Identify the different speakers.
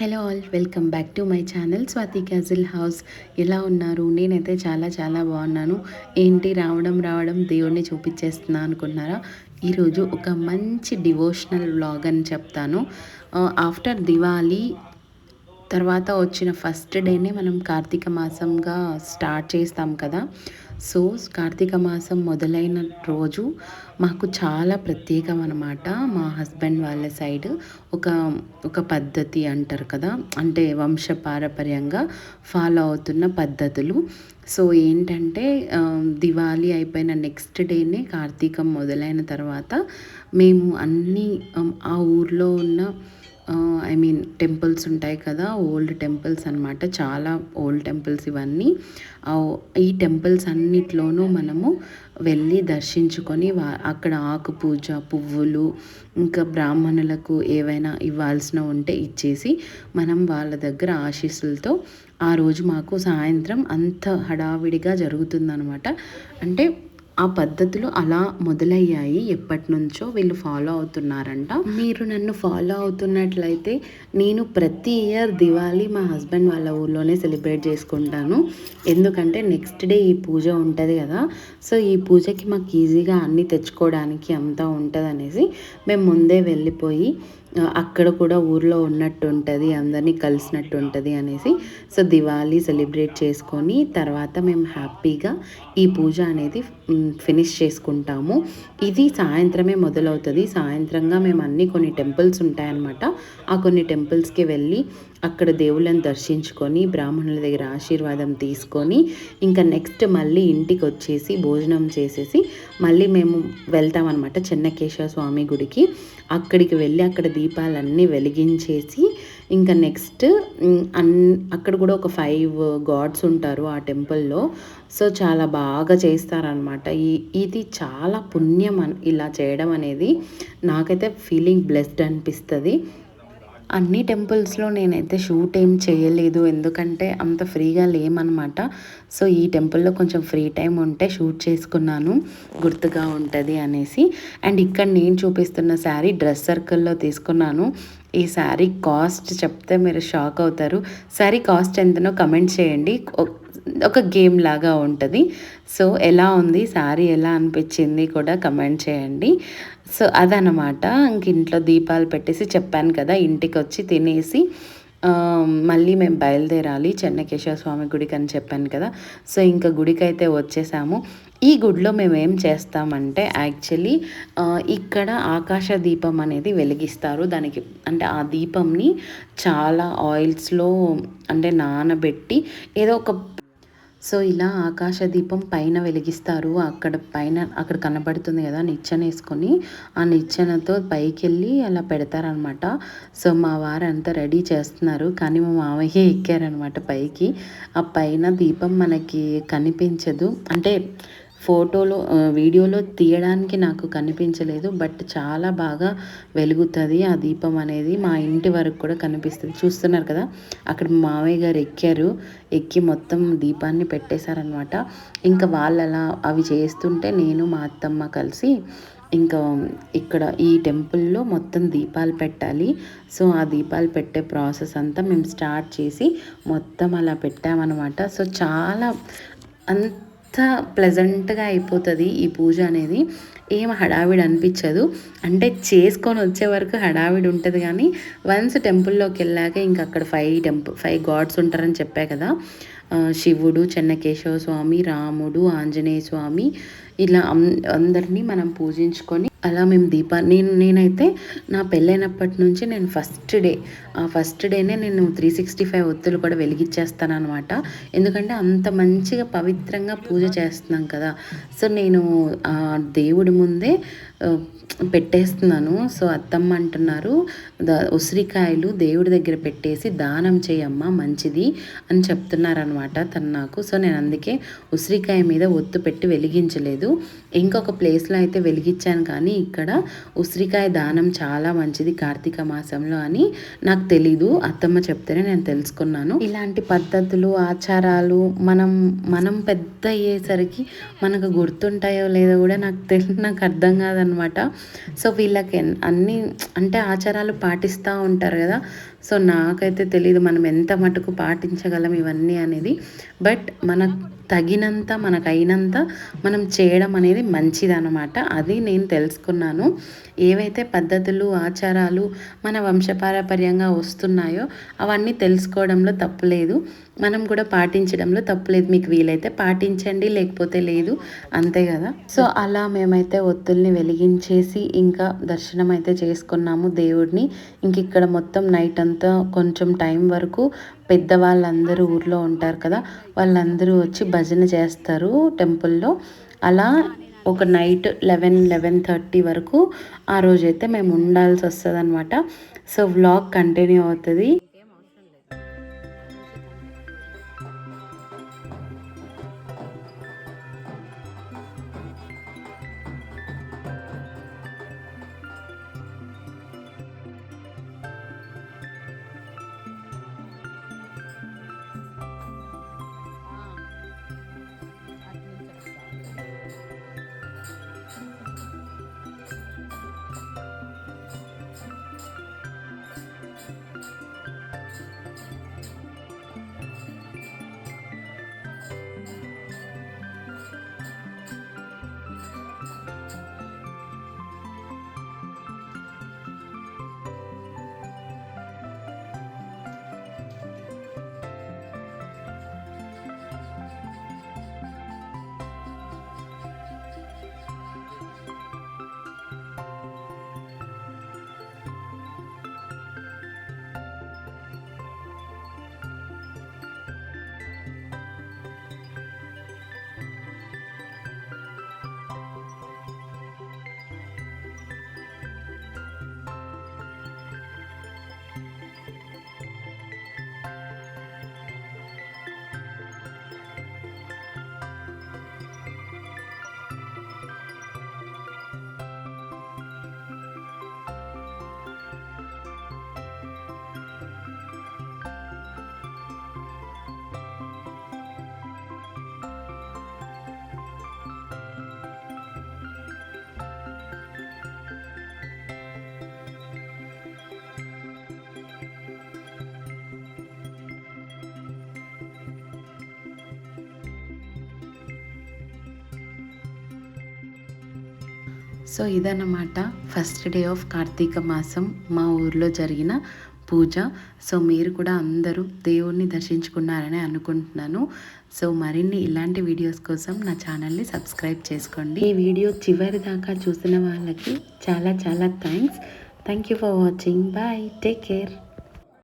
Speaker 1: Hello all welcome back to my channel Swathi castle house. ఎలా ఉన్నారు? నేనైతే చాలా చాలా బాగున్నాను. ఏంటి? రావడం రావడం దేవుడిని చూపించేస్తున్నా అనుకున్నారా? ఈరోజు ఒక మంచి డివోషనల్ వ్లాగ్ అని చెప్తాను. ఆఫ్టర్ దివాళీ తర్వాత వచ్చిన ఫస్ట్ డేనే మనం కార్తీక మాసంగా స్టార్ట్ చేస్తాం కదా. సో కార్తీక మాసం మొదలైన రోజు మాకు చాలా ప్రత్యేకం అనమాట మా హస్బెండ్ వాళ్ళ సైడ్ ఒక ఒక పద్ధతి అంటారు కదా. అంటే వంశ పారపర్యంగా ఫాలో అవుతున్న పద్ధతులు. సో ఏంటంటే దివాళీ అయిపోయిన నెక్స్ట్ డేనే కార్తీకం మొదలైన తర్వాత మేము అన్నీ ఆ ఊర్లో ఉన్న ఐ మీన్ టెంపుల్స్ ఉంటాయి కదా ఓల్డ్ టెంపుల్స్ అనమాట చాలా ఓల్డ్ టెంపుల్స్ ఇవన్నీ. ఈ టెంపుల్స్ అన్నిట్లోనూ మనము వెళ్ళి దర్శించుకొని వా అక్కడ ఆకు పూజ పువ్వులు ఇంకా బ్రాహ్మణులకు ఏవైనా ఇవ్వాల్సిన ఉంటే ఇచ్చేసి మనం వాళ్ళ దగ్గర ఆశీస్సులతో ఆ రోజు మాకు సాయంత్రం అంత హడావిడిగా జరుగుతుందనమాట అంటే ఆ పద్ధతులు అలా మొదలయ్యాయి. ఎప్పటి నుంచో వీళ్ళు ఫాలో అవుతున్నారంట. మీరు నన్ను ఫాలో అవుతున్నట్లయితే నేను ప్రతి ఇయర్ దివాళీ మా హస్బెండ్ వాళ్ళ ఊర్లోనే సెలబ్రేట్ చేసుకుంటాను. ఎందుకంటే నెక్స్ట్ డే ఈ పూజ ఉంటుంది కదా. సో ఈ పూజకి మాకు ఈజీగా అన్నీ తెచ్చుకోవడానికి అంతా ఉంటుంది అనేసి మేము ముందే వెళ్ళిపోయి అక్కడ కూడా ఊర్లో ఉన్నట్టు ఉంటుంది అందరినీ కలిసినట్టు ఉంటుంది అనేసి. సో దివాళీ సెలబ్రేట్ చేసుకొని తర్వాత మేము హ్యాపీగా ఈ పూజ అనేది ఫినిష్ చేసుకుంటాము. ఇది సాయంత్రమే మొదలవుతుంది. సాయంత్రంగా మేము అన్ని కొన్ని టెంపుల్స్ ఉంటాయన్నమాట. ఆ కొన్ని టెంపుల్స్కి వెళ్ళి అక్కడ దేవుళ్ళని దర్శించుకొని బ్రాహ్మణుల దగ్గర ఆశీర్వాదం తీసుకొని ఇంకా నెక్స్ట్ మళ్ళీ ఇంటికి వచ్చేసి భోజనం చేసేసి మళ్ళీ మేము వెళ్తామన్నమాట చెన్నకేశవ స్వామి గుడికి. అక్కడికి వెళ్ళి అక్కడ దీపాలన్నీ వెలిగించేసి ఇంకా నెక్స్ట్ అన్ అక్కడ కూడా ఒక ఫైవ్ గాడ్స్ ఉంటారు ఆ టెంపుల్లో సో చాలా బాగా చేస్తారనమాట ఈ ఇది చాలా పుణ్యం ఇలా చేయడం అనేది నాకైతే ఫీలింగ్ బ్లెస్డ్ అనిపిస్తుంది. అన్ని టెంపుల్స్లో నేనైతే షూట్ ఏం చేయలేదు. ఎందుకంటే అంత ఫ్రీగా లేమనమాట. సో ఈ టెంపుల్లో కొంచెం ఫ్రీ టైం ఉంటే షూట్ చేసుకున్నాను. గుర్తుగా ఉంటుంది అనేసి. అండ్ ఇక్కడ నేను చూపిస్తున్న శారీ డ్రెస్ సర్కిల్లో తీసుకున్నాను. ఈ శారీ కాస్ట్ చెప్తే మీరు షాక్ అవుతారు. శారీ కాస్ట్ ఎంతనో కమెంట్ చేయండి. ఒక గేమ్ లాగా ఉంటుంది. సో ఎలా ఉంది? శారీ ఎలా అనిపించింది కూడా కమెంట్ చేయండి. సో అదనమాట ఇంక ఇంట్లో దీపాలు పెట్టేసి చెప్పాను కదా ఇంటికి వచ్చి తినేసి మళ్ళీ మేము బయలుదేరాలి చెన్నకేశ్వర స్వామి గుడికి అని చెప్పాను కదా. సో ఇంకా గుడికి అయితే వచ్చేసాము. ఈ గుడిలో మేము ఏం చేస్తామంటే యాక్చువల్లీ ఇక్కడ ఆకాశ దీపం అనేది వెలిగిస్తారు. దానికి అంటే ఆ దీపంని చాలా ఆయిల్స్లో అంటే నానబెట్టి ఏదో ఒక సో ఇలా ఆకాశ దీపం పైన వెలిగిస్తారు. అక్కడ పైన అక్కడ కనబడుతుంది కదా నిచ్చెన వేసుకొని. ఆ నిచ్చెనతో పైకి వెళ్ళి అలా పెడతారనమాట సో మా వారు అంతా రెడీ చేస్తున్నారు. కానీ మా మామయ్య ఎక్కారనమాట పైకి. ఆ పైన దీపం మనకి కనిపించదు. అంటే ఫోటోలో వీడియోలో తీయడానికి నాకు కనిపించలేదు. బట్ చాలా బాగా వెలుగుతుంది ఆ దీపం అనేది. మా ఇంటి వరకు కూడా కనిపిస్తుంది. చూస్తున్నారు కదా అక్కడ మావయ్య గారు ఎక్కారు. ఎక్కి మొత్తం దీపాన్ని పెట్టేశారనమాట ఇంకా వాళ్ళలా అవి చేస్తుంటే నేను మా అత్తమ్మ కలిసి ఇంకా ఇక్కడ ఈ టెంపుల్లో మొత్తం దీపాలు పెట్టాలి. సో ఆ దీపాలు పెట్టే ప్రాసెస్ అంతా మేము స్టార్ట్ చేసి మొత్తం అలా పెట్టామన్నమాట. సో చాలా అంత ప్లెజెంట్గా అయిపోతుంది ఈ పూజ అనేది. ఏం హడావిడి అనిపించదు. అంటే చేసుకొని వచ్చే వరకు హడావిడి ఉంటుంది కానీ వన్స్ టెంపుల్లోకి వెళ్ళాక ఇంక అక్కడ ఫైవ్ టెంపుల్ ఫైవ్ గాడ్స్ ఉంటారని చెప్పా కదా. శివుడు చెన్నకేశవ స్వామి రాముడు ఆంజనేయ స్వామి ఇలా అందరినీ మనం పూజించుకొని అలా మేము దీపా నేను నేనైతే నా పెళ్ళైనప్పటి నుంచి నేను ఫస్ట్ డే ఆ ఫస్ట్ డేనే నేను త్రీ సిక్స్టీ ఫైవ్ ఒత్తులు కూడా వెలిగించేస్తాను అనమాట ఎందుకంటే అంత మంచిగా పవిత్రంగా పూజ చేస్తున్నాం కదా. సో నేను ఆ దేవుడి ముందే పెట్టేస్తున్నాను. సో అత్తమ్మ అంటున్నారు ఉసిరికాయలు దేవుడి దగ్గర పెట్టేసి దానం చేయమ్మా మంచిది అని చెప్తున్నారనమాట తను నాకు సో నేను అందుకే ఉసిరికాయ మీద ఒత్తు పెట్టి వెలిగించలేదు. ఇంకొక ప్లేస్లో అయితే వెలిగించాను కానీ ఇక్కడ ఉసిరికాయ దానం చాలా మంచిది కార్తీక మాసంలో అని నాకు తెలీదు. అత్తమ్మ చెప్తేనే నేను తెలుసుకున్నాను. ఇలాంటి పద్ధతులు ఆచారాలు మనం మనం పెద్ద అయ్యేసరికి మనకు గుర్తుంటాయో లేదో కూడా నాకు తెలి నాకు అర్థం కాదనమాట సో వీళ్ళకి అన్నీ అంటే ఆచారాలు పాటిస్తూ ఉంటారు కదా. సో నాకైతే తెలియదు మనం ఎంత మటుకు పాటించగలం ఇవన్నీ అనేది. బట్ మన తగినంత మనకు అయినంత మనం చేయడం అనేది మంచిదన్నమాట. అది నేను తెలుసుకున్నాను. ఏవైతే పద్ధతులు ఆచారాలు మన వంశపారపర్యంగా వస్తున్నాయో అవన్నీ తెలుసుకోవడంలో తప్పులేదు. మనం కూడా పాటించడంలో తప్పులేదు మీకు వీలైతే పాటించండి లేకపోతే లేదు. అంతే కదా? సో అలా మేమైతే ఒత్తుల్ని వెలిగించేసి ఇంకా దర్శనం అయితే చేసుకున్నాము దేవుడిని. ఇంక ఇక్కడ మొత్తం నైట్ అంతా కొంచెం టైం వరకు పెద్దవాళ్ళందరూ ఊర్లో ఉంటారు కదా? వాళ్ళందరూ వచ్చి భజన చేస్తారు టెంపుల్లో. అలా ఒక నైట్ లెవెన్ లెవెన్ థర్టీ వరకు ఆ రోజైతే మేము ఉండాల్సి వస్తుంది అనమాట సో వ్లాగ్ కంటిన్యూ అవుతుంది. సో ఇదన్నమాట ఫస్ట్ డే ఆఫ్ కార్తీక మాసం మా ఊర్లో జరిగిన పూజ. సో మీరు కూడా అందరూ దేవుణ్ణి దర్శించుకున్నారని అనుకుంటున్నాను. సో మరిన్ని ఇలాంటి వీడియోస్ కోసం నా ఛానల్ని సబ్స్క్రైబ్ చేసుకోండి. ఈ వీడియో చివరి దాకా చూసిన వాళ్ళకి చాలా చాలా thanks. Thank you for watching bye take care